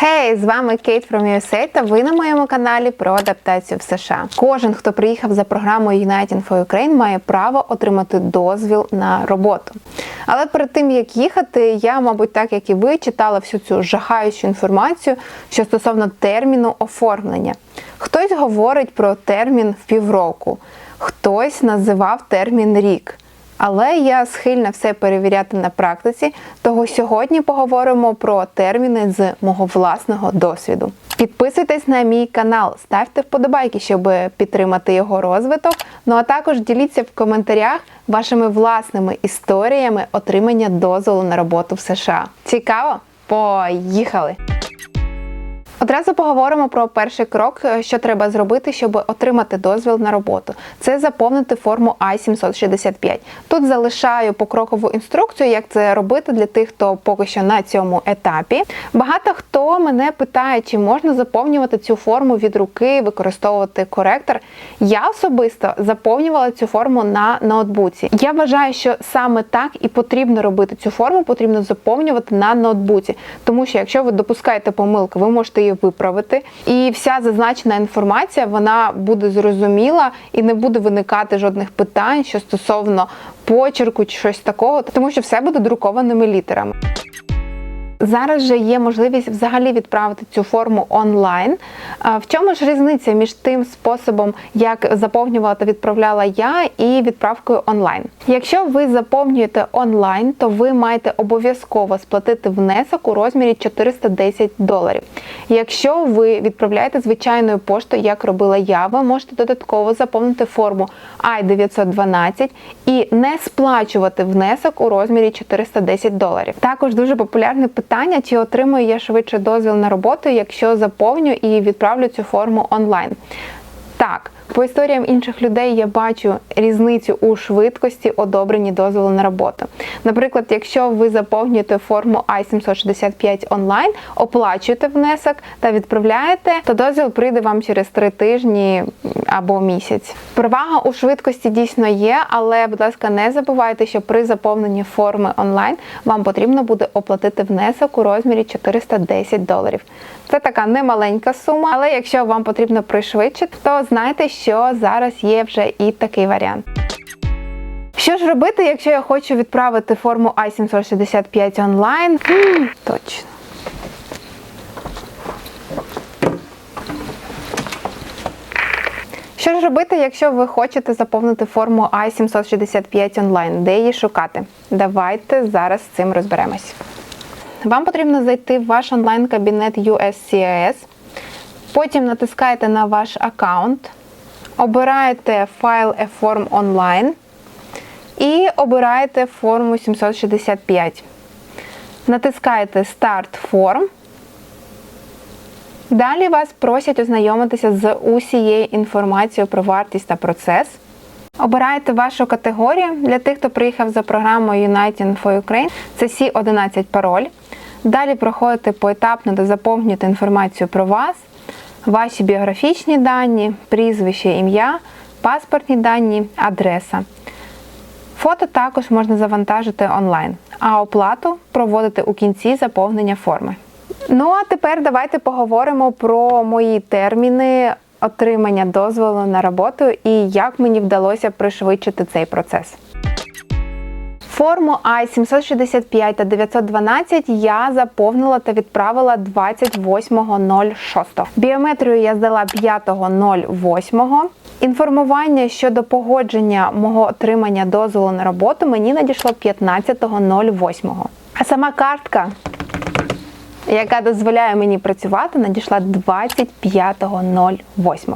Хей, з вами Кейт from USA та ви на моєму каналі про адаптацію в США. Кожен, хто приїхав за програмою United for Ukraine, має право отримати дозвіл на роботу. Але перед тим як їхати, я, мабуть, так як і ви, читала всю цю жахаючу інформацію, що стосовно терміну оформлення. Хтось говорить про термін в півроку, хтось називав термін рік. Але я схильна все перевіряти на практиці, того сьогодні поговоримо про терміни з мого власного досвіду. Підписуйтесь на мій канал, ставте вподобайки, щоб підтримати його розвиток. Ну а також діліться в коментарях вашими власними історіями отримання дозволу на роботу в США. Цікаво? Поїхали! Одразу поговоримо про перший крок, що треба зробити, щоб отримати дозвіл на роботу. Це заповнити форму I-765. Тут залишаю покрокову інструкцію, як це робити для тих, хто поки що на цьому етапі. Багато хто мене питає, чи можна заповнювати цю форму від руки, використовувати коректор. Я особисто заповнювала цю форму на ноутбуці. Я вважаю, що саме так і потрібно робити цю форму, потрібно заповнювати на ноутбуці, тому що якщо ви допускаєте помилку, ви можете її виправити. І вся зазначена інформація вона буде зрозуміла і не буде виникати жодних питань, що стосовно почерку чи щось такого, тому що все буде друкованими літерами. Зараз же є можливість взагалі відправити цю форму онлайн. В чому ж різниця між тим способом, як заповнювала та відправляла я, і відправкою онлайн? Якщо ви заповнюєте онлайн, то ви маєте обов'язково сплатити внесок у розмірі 410 доларів. Якщо ви відправляєте звичайною поштою, як робила я, ви можете додатково заповнити форму I-912 і не сплачувати внесок у розмірі 410 доларів. Також дуже популярне питання чи отримую я швидше дозвіл на роботу, якщо заповню і відправлю цю форму онлайн. Так, по історіям інших людей я бачу різницю у швидкості одобрені дозволу на роботу. Наприклад, якщо ви заповнюєте форму I-765 онлайн, оплачуєте внесок та відправляєте, то дозвіл прийде вам через три тижні або місяць. Перевага у швидкості дійсно є, але, будь ласка, не забувайте, що при заповненні форми онлайн вам потрібно буде оплатити внесок у розмірі 410 доларів. Це така немаленька сума, але якщо вам потрібно пришвидшити, то знайте, що зараз є вже і такий варіант. Що ж робити, якщо я хочу відправити форму I-765 онлайн? Точно. Що ж робити, якщо ви хочете заповнити форму I-765 онлайн? Де її шукати? Давайте зараз з цим розберемось. Вам потрібно зайти в ваш онлайн-кабінет USCIS, потім натискаєте на ваш аккаунт, обираєте файл eForm Online і обираєте форму 765. Натискаєте Start Form. Далі вас просять ознайомитися з усією інформацією про вартість та процес. Обираєте вашу категорію для тих, хто приїхав за програмою United for Ukraine. Це C11 пароль. Далі проходите поетапно та заповнюєте інформацію про вас, ваші біографічні дані, прізвище, ім'я, паспортні дані, адреса. Фото також можна завантажити онлайн, а оплату проводити у кінці заповнення форми. Ну а тепер давайте поговоримо про мої терміни отримання дозволу на роботу і як мені вдалося пришвидшити цей процес. Форму I-765 та 912 я заповнила та відправила 28.06. Біометрію я здала 5.08. Інформування щодо погодження мого отримання дозволу на роботу мені надійшло 15.08. А сама картка яка дозволяє мені працювати, надійшла 25.08.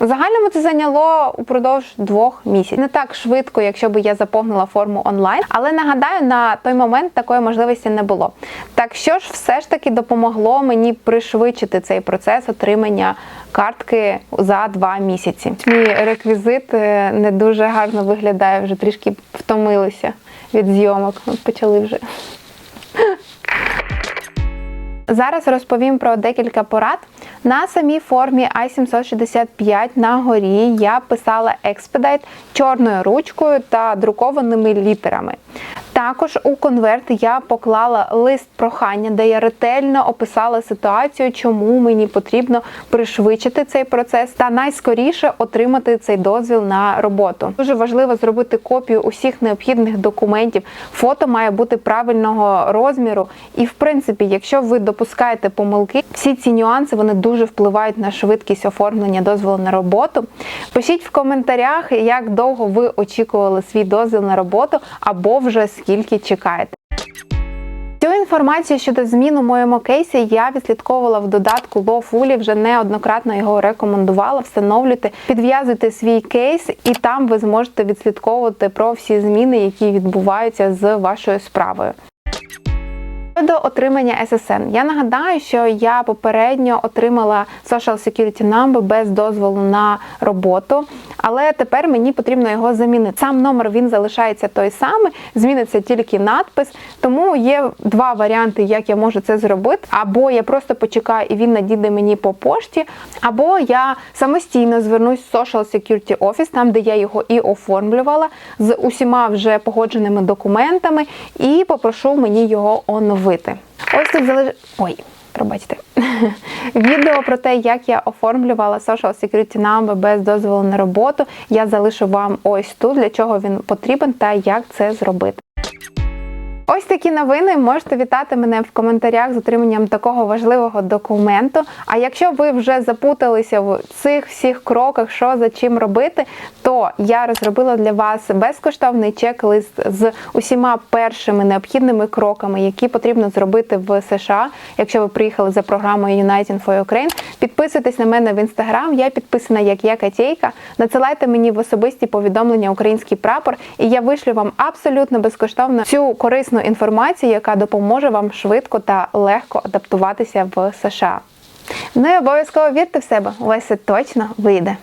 У загальному це зайняло упродовж двох місяців. Не так швидко, якщо б я заповнила форму онлайн, але нагадаю, на той момент такої можливості не було. Так що ж, все ж таки допомогло мені пришвидшити цей процес отримання картки за два місяці. Мій реквізит е, не дуже гарно виглядає, вже трішки втомилися від зйомок. Почали вже. Зараз розповім про декілька порад. На самій формі I-765 на горі я писала Expedite чорною ручкою та друкованими літерами. Також у конверт я поклала лист прохання, де я ретельно описала ситуацію, чому мені потрібно пришвидшити цей процес та найскоріше отримати цей дозвіл на роботу. Дуже важливо зробити копію усіх необхідних документів. Фото має бути правильного розміру. І, в принципі, якщо ви допускаєте помилки, всі ці нюанси вони дуже впливають на швидкість оформлення дозволу на роботу. Пишіть в коментарях, як довго ви очікували свій дозвіл на роботу, або вже скільки чекаєте. Цю інформацію щодо змін у моєму кейсі я відслідковувала в додатку Lawfully, вже неоднократно його рекомендувала. Встановлюйте, підв'язуйте свій кейс, і там ви зможете відслідковувати про всі зміни, які відбуваються з вашою справою. Щодо отримання SSN, я нагадаю, що я попередньо отримала Social Security Number без дозволу на роботу, але тепер мені потрібно його замінити. Сам номер він залишається той самий, зміниться тільки надпис. Тому є два варіанти, як я можу це зробити. Або я просто почекаю і він надійде мені по пошті, або я самостійно звернусь в Social Security Office, там де я його і оформлювала, з усіма вже погодженими документами, і попрошу мені його оновити. Ось тут залиш... Ой. Пробачте. Відео про те, як я оформлювала Social Security Number без дозволу на роботу, я залишу вам ось тут, для чого він потрібен та як це зробити. Ось такі новини. Можете вітати мене в коментарях з отриманням такого важливого документу. А якщо ви вже запуталися в цих всіх кроках, що за чим робити, то я розробила для вас безкоштовний чек-лист з усіма першими необхідними кроками, які потрібно зробити в США, якщо ви приїхали за програмою United for Ukraine. Підписуйтесь на мене в інстаграм. Я підписана як я Катєйка. Надсилайте мені в особисті повідомлення український прапор, і я вишлю вам абсолютно безкоштовно цю корисну інформацію, яка допоможе вам швидко та легко адаптуватися в США. Ну і обов'язково вірте в себе, у вас це точно вийде.